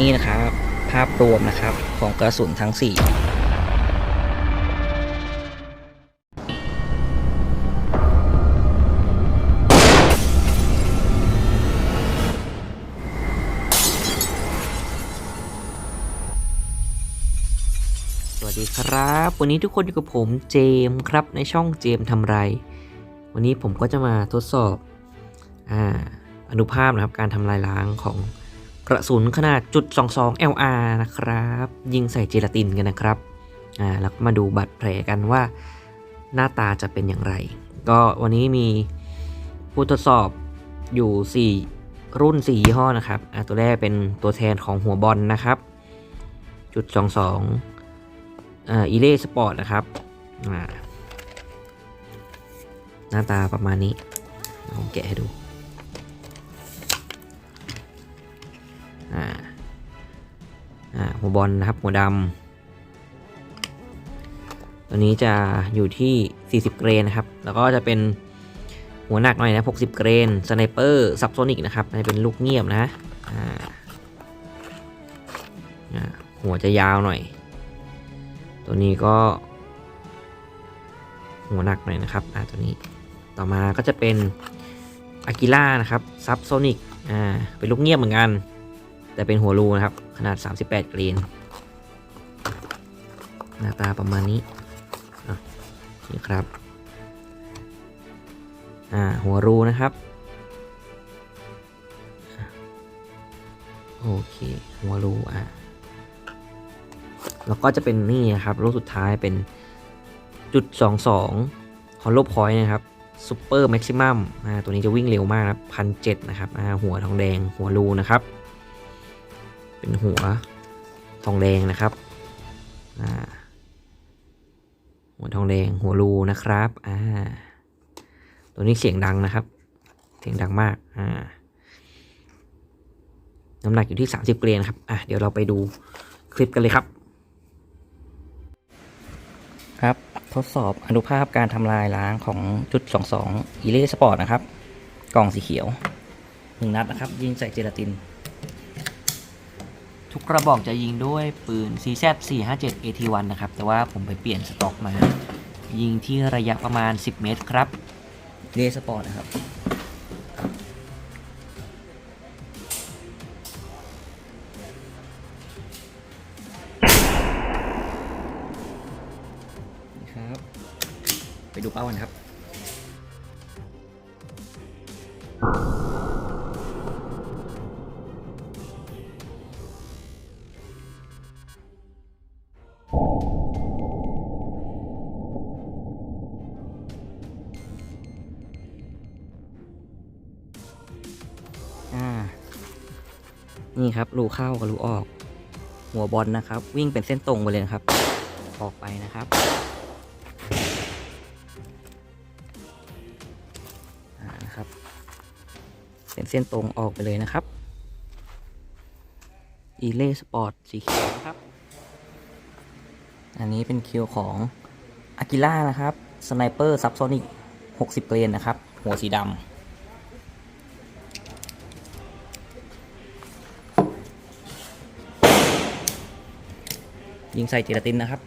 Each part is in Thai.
นี่นะครับ ภาพรวมนะครับของกระสุนทั้ง 4สวัสดีครับ วันนี้ทุกคนอยู่กับผมเจมครับในช่องเจมทำไร วันนี้ผมก็จะมาทดสอบออนุภาพนะครับการทำลายล้างของ กระสุนขนาดจุด22 LR นะครับ ยิงใส่เจลาตินกันนะครับอ่าแล้วมาดูบัตรแผลกันว่าหน้าตาจะเป็นอย่างไร ก็วันนี้มีผู้ทดสอบอยู่ 4 รุ่น 4 ยี่ห้อนะครับอ่าตัวแรกเป็นตัวแทนของหัวบอลนะครับ จุด 22อ่าอีเล่สปอร์ตนะครับอ่าหน้าตาประมาณนี้ผมแกะให้ดู อ่าอ่าหัวบอลนะครับหัวดำตัวนี้จะอยู่ที่ 40 เกรนนะครับ แล้วก็จะเป็นหัวหนักหน่อยนะ 60 เกรนสไนเปอร์ซับโซนิกนะครับจะเป็นลูกเงียบนะอ่าหัวจะยาวหน่อย ตัวนี้ก็ หัวหนักหน่อยนะครับอ่าตัวนี้ต่อมาก็จะเป็นอากิล่านะครับซับโซนิกอ่าเป็นลูกเงียบเหมือนกัน แต่เป็นหัวรูนะครับ ขนาด 38 กรีน หน้าตาประมาณนี้นี่ครับ อ่า หัวรูนะครับ โอเค หัวรูอะแล้วก็จะเป็นนี่นะครับลูกสุดท้ายเป็นจุด 22ฮอลโลพอยต์นะครับซูเปอร์แม็กซิมัมอ่าตัวนี้จะวิ่งเร็วมากนะครับพันเนะครับอ่าหัวทองแดงหัวรูนะครับ เป็นหัวทองแดงนะครับหัวทองแดงหัวรูนะครับอ่าตัวนี้เสียงดังนะครับ เสียงดังมากอ่าน้ำหนักอยู่ที่ 30 เกรนครับอะเดี๋ยวเราไปดูคลิปกันเลยครับ ครับ ทดสอบอนุภาพการทำลายล้างของจุด 22 อีเล่สปอร์ตนะครับ กล่องสีเขียวหนึ่งนัดนะครับ ยิงใส่เจลาติน กระบอกจะยิงด้วยปืน CZ 457 AT1 นะครับ แต่ว่าผมไปเปลี่ยนสต็อกมา ยิงที่ระยะประมาณ 10 เมตรครับเลสปอร์ตนะครับนี่ครับ ไปดูเป้ากันครับ นี่ครับรูเข้ากับรูออก หัวบอลนะครับ วิ่งเป็นเส้นตรงไปเลยครับ ออกไปนะครับนะครับ เป็นเส้นตรงออกไปเลยนะครับอีเล่สปอร์ตสีเขียวนะครับ อันนี้เป็นคิวของอากิล่านะครับสไนเปอร์ซับโซนิก60 เกรนนะครับ หัวสีดำ ยิงใส่เจลาตินนะครับ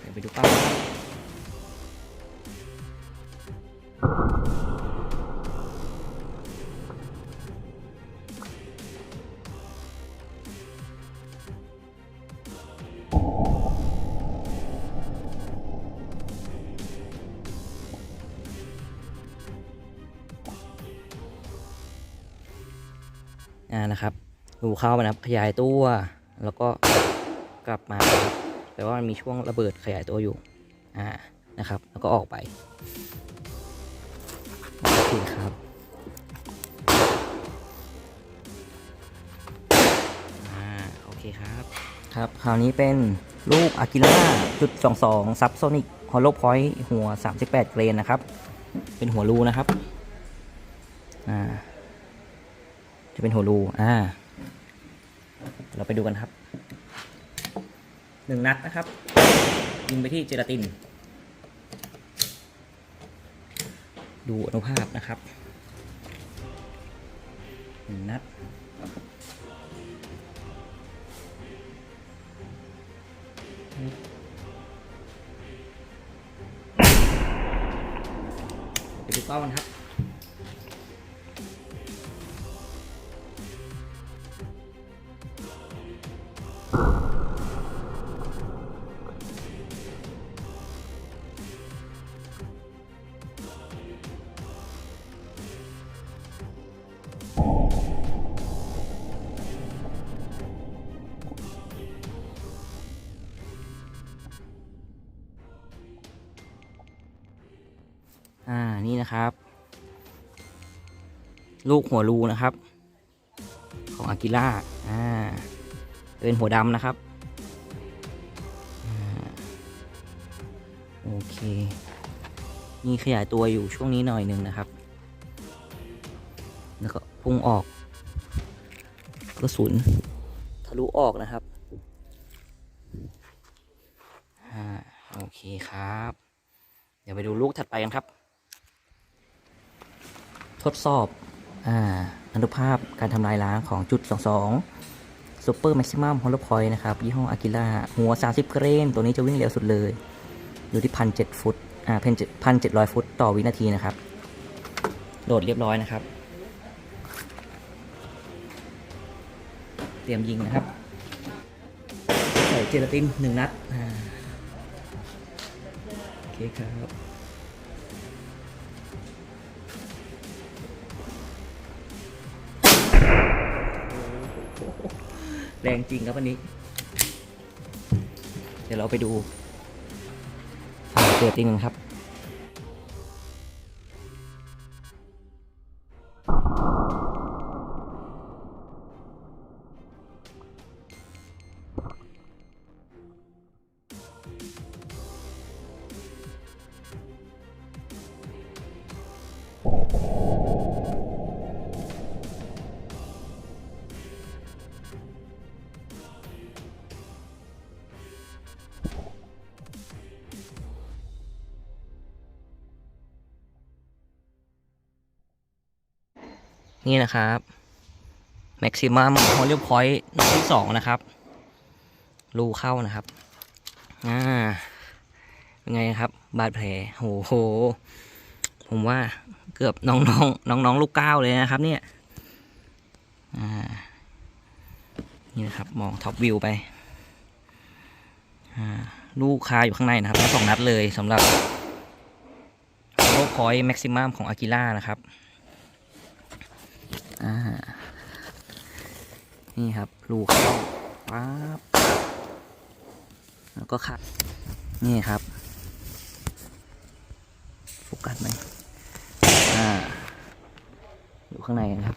เดี๋ยวไปดูเป้า นะครับอ่านะครับรูเข้าไปนะครับขยายตัว แล้วก็กลับมาครับแปลว่ามันมีช่วงระเบิดขยายตัวอยู่อ่านะครับ แล้วก็ออกไปโอเคครับอ่าโอเคครับครับคราวนี้เป็นลูกอากิล่าจุด22ซับโซนิกฮอลโลพอยต์หัว 38 เกรนนะครับ เป็นหัวรูนะครับอ่า จะเป็นหัวรูอ่า เราไปดูกันครับหนึ่งนัดนะครับ ยิงไปที่เจลาติน ดูอนุภาพนะครับหนึ่งนัดไปดูเป้ากันครับ อ่า นี่นะครับ ลูกหัวรูนะครับ ของอากิล่าอ่า เป็นหัวดำนะครับโอเคนี่ขยายตัวอยู่ช่วงนี้หน่อยหนึ่งนะครับ แล้วก็พุ่งออกกระสุนทะลุออกนะครับโอเคครับ เดี๋ยวไปดูลูกถัดไปกันครับ ทดสอบออนุภาพการทำลายล้างของจุดสอง 22 Super Maximum Hollow Point นะครับ ยี่ห้อ Aquila หัว 30 เกรน ตัวนี้จะวิ่งเร็วสุดเลย อยู่ที่พันเฟุต อ่าเพนพันเจ็ดร้อยฟุตต่อวินาทีนะครับโหลดเรียบร้อยนะครับ เตรียมยิงนะครับ ใส่เจลาตินหนึ่งนัด อ่า โอเคครับ แรงจริงครับอันนี้ เดี๋ยวเราไปดูเกิดจริงกันครับ นี่นะครับ Maximum Hollow Point นัดที่สองนะครับ รูเข้านะครับ อ่า เป็นไงครับ บาดแผลโหโห ผมว่าเกือบน้องน้องน้องน้องลูกก้าวเลยนะครับ เนี่ย อ่า นี่นะครับ มองท็อปวิวไป อ่า ลูกคาอยู่ข้างในนะครับทั้งสองนัดเลยสำหรับ Hollow Point Maximum ของ Aquila นะครับ อ่า นี่ครับ ลูกเข้าปั๊บแล้วก็ขัด นี่ครับโฟกัสไหมอ่า อยู่ข้างในนะครับ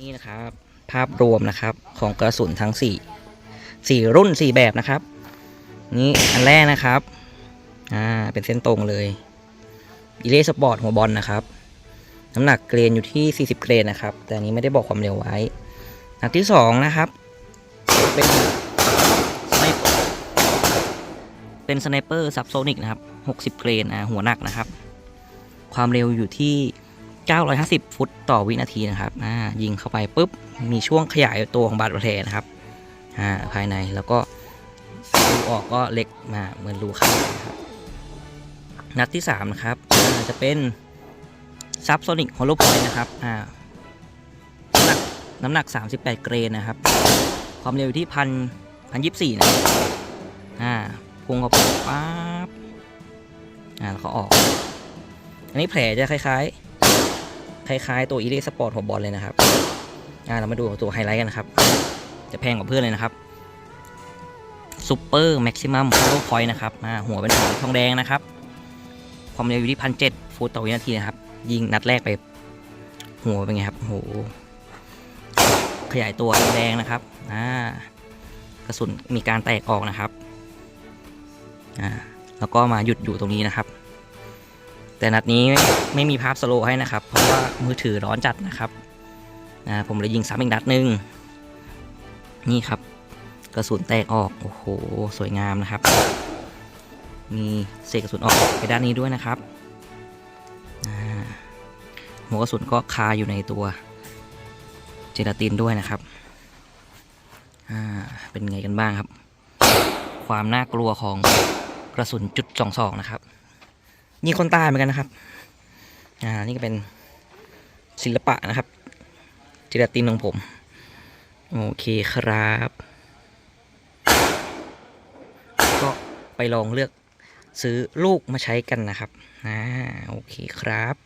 นี่นะครับ ภาพรวมนะครับของกระสุนทั้งสี่สี่รุ่นสี่แบบนะครับ นี่อันแรกนะครับ อ่า เป็นเส้นตรงเลยอีเลสปอร์ตหัวบอลนะครับ น้ำหนักเกรนอยู่ที่ 40 เกรนนะครับ แต่อันนี้ไม่ได้บอกความเร็วไว้ หนักที่ 2 นะครับ เป็นสไนเปอร์เป็นสไนเปอร์ซับโซนิกนะครับ 60 เกรนอะหัวหนักนะครับ ความเร็วอยู่ที่ 950 ฟุตต่อวินาทีนะครับอ่ายิงเข้าไปปุ๊บ มีช่วงขยายตัวของบาดแผลนะครับอ่าภายในแล้วก็รูออกก็เล็กมาเหมือนรูเข้านะครับ นัดที่ 3 นะครับจะเป็น ซับโซนิกฮอลโลพอยนะครับอ่าน้ำหนักน้ำหนัก38 เกรนนะครับ ความเร็วอยู่ที่พันพันยี่สี่นะอ่าพุงเข้าไปปั๊บอ่าแล้วก็ออก อันนี้แผลจะคล้ายๆ คล้ายๆ ตัวอีเดสปอร์ตหัวบอลเลยนะครับ อ่าเรามาดูตัวไฮไลท์กันนะครับ จะแพงกว่าเพื่อนเลยนะครับซูเปอร์แม็กซิมัมฮอลโลพอยนะครับ อ่าหัวเป็นหัวทองแดงนะครับ ความเร็วอยู่ที่พันเจ็ดฟุตต่อวินาทีนะครับ ยิงนัดแรกไปหัวเป็นไงครับโอ้โหขยายตัวแรงนะครับอ่ากระสุนมีการแตกออกนะครับอ่าแล้วก็มาหยุดอยู่ตรงนี้นะครับ แต่นัดนี้ไม่มีภาพสโลว์ให้นะครับ เพราะว่ามือถือร้อนจัดนะครับอ่าผมเลยยิงซ้ำอีกนัดหนึ่งนี่ครับ กระสุนแตกออกโอ้โหสวยงามนะครับ มีเศษกระสุนออกไปด้านนี้ด้วยนะครับ หัวกระสุนก็คาอยู่ในตัวเจลาตินด้วยนะครับ อ่า เป็นไงกันบ้างครับ ความน่ากลัวของกระสุนจุดสองสองนะครับ ยิงคนตายเหมือนกันนะครับ อ่า นี่ก็เป็นศิลปะนะครับ เจลาตินของผม โอเคครับ ก็ไปลองเลือกซื้อลูกมาใช้กันนะครับ อ่า โอเคครับ